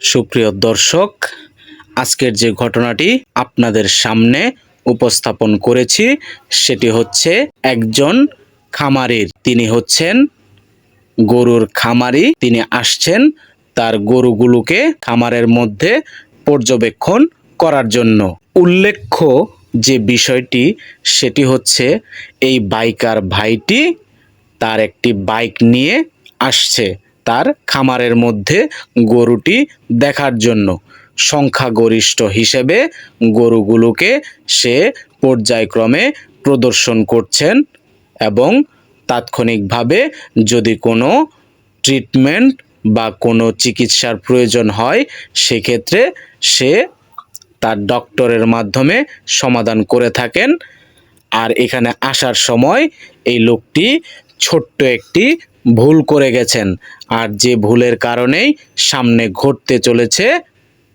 সুপ্রিয় দর্শক, আজকের যে ঘটনাটি আপনাদের সামনে উপস্থাপন করেছি, সেটি হচ্ছে একজন খামারির। তিনি হচ্ছেন গরুর খামারি। তিনি আসছেন তার গরুগুলোকে খামারের মধ্যে পর্যবেক্ষণ করার জন্য। উল্লেখ্য যে বিষয়টি, সেটি হচ্ছে এই বাইকার ভাইটি তার একটি বাইক নিয়ে আসছে। তার খামারের মধ্যে গরুটি দেখার জন্য। সংখ্যাগরিষ্ঠ হিসেবে গরুগুলোকে সে পর্যায়ক্রমে প্রদর্শন করছেন এবং তাৎক্ষণিকভাবে যদি কোনো ট্রিটমেন্ট বা কোনো চিকিৎসার প্রয়োজন হয়, সেক্ষেত্রে সে তার ডক্টরের মাধ্যমে সমাধান করে থাকেন। আর এখানে আসার সময় এই লোকটি ছোট্ট একটি ভুল করে গেছেন। আর যে ভুলের কারণেই সামনে ঘটতে চলেছে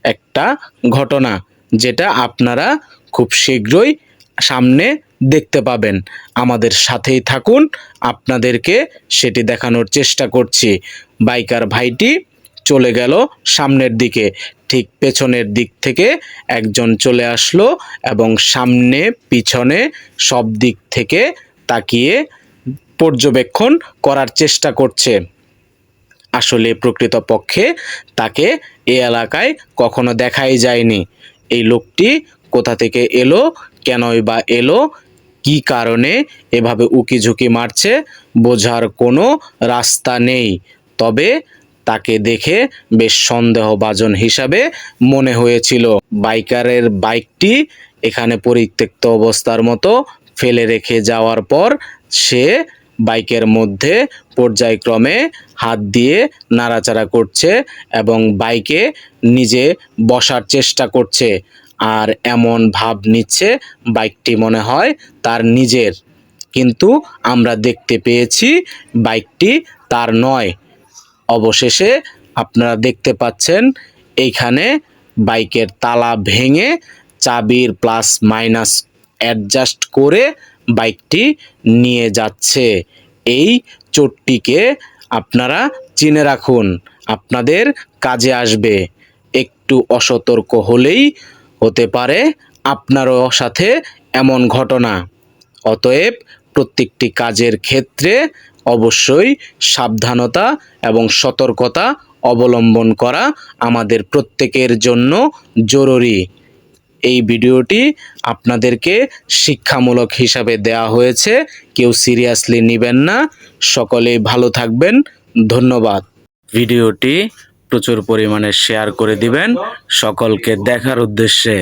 একটা ঘটনা, যেটা আপনারা খুব শীঘ্রই সামনে দেখতে পাবেন। আমাদের সাথেই থাকুন, আপনাদেরকে সেটি দেখানোর চেষ্টা করছি। বাইকার ভাইটি চলে গেল সামনের দিকে, ঠিক পেছনের দিক থেকে একজন চলে আসলো এবং সামনে, পিছনে সব দিক থেকে তাকিয়ে পর্যবেক্ষণ করার চেষ্টা করছে। আসলে প্রকৃতপক্ষে তাকে এই এলাকায় কখনো দেখাই যায়নি। এই লোকটি কোথা থেকে এলো, কেনই বা এলো, কি কারণে এভাবে উকি ঝুঁকি মারছে, বোঝার কোনো রাস্তা নেই। তবে তাকে দেখে বেশ সন্দেহভাজন হিসাবে মনে হয়েছিল, বাইকারের বাইকটি এখানে পরিত্যক্ত অবস্থার মতো ফেলে রেখে যাওয়ার পর সে বাইকের মধ্যে পর্যায়ক্রমে হাত দিয়ে নাড়াচাড়া করছে এবং বাইকে নিজে বসার চেষ্টা করছে। আর এমন ভাব নিচ্ছে বাইকটি মনে হয় তার নিজের। কিন্তু আমরা দেখতে পেয়েছি বাইকটি তার নয়। অবশেষে আপনারা দেখতে পাচ্ছেন এইখানে বাইকের তালা ভেঙে চাবির প্লাস মাইনাস অ্যাডজাস্ট করে বাইকটি নিয়ে যাচ্ছে। এই চোটটিকে আপনারা চিনে রাখুন, আপনাদের কাজে আসবে। একটু অসতর্ক হলেই হতে পারে আপনারও সাথে এমন ঘটনা। অতএব প্রত্যেকটি কাজের ক্ষেত্রে অবশ্যই সাবধানতা এবং সতর্কতা অবলম্বন করা আমাদের প্রত্যেকের জন্য জরুরি। এই ভিডিওটি আপনাদেরকে শিক্ষামূলক হিসাবে দেয়া হয়েছে। কেউ সিরিয়াসলি নেবেন না। সকলেই ভালো থাকবেন। ধন্যবাদ। ভিডিওটি প্রচুর পরিমাণে শেয়ার করে দিবেন। সকলকে দেখার উদ্দেশ্যে।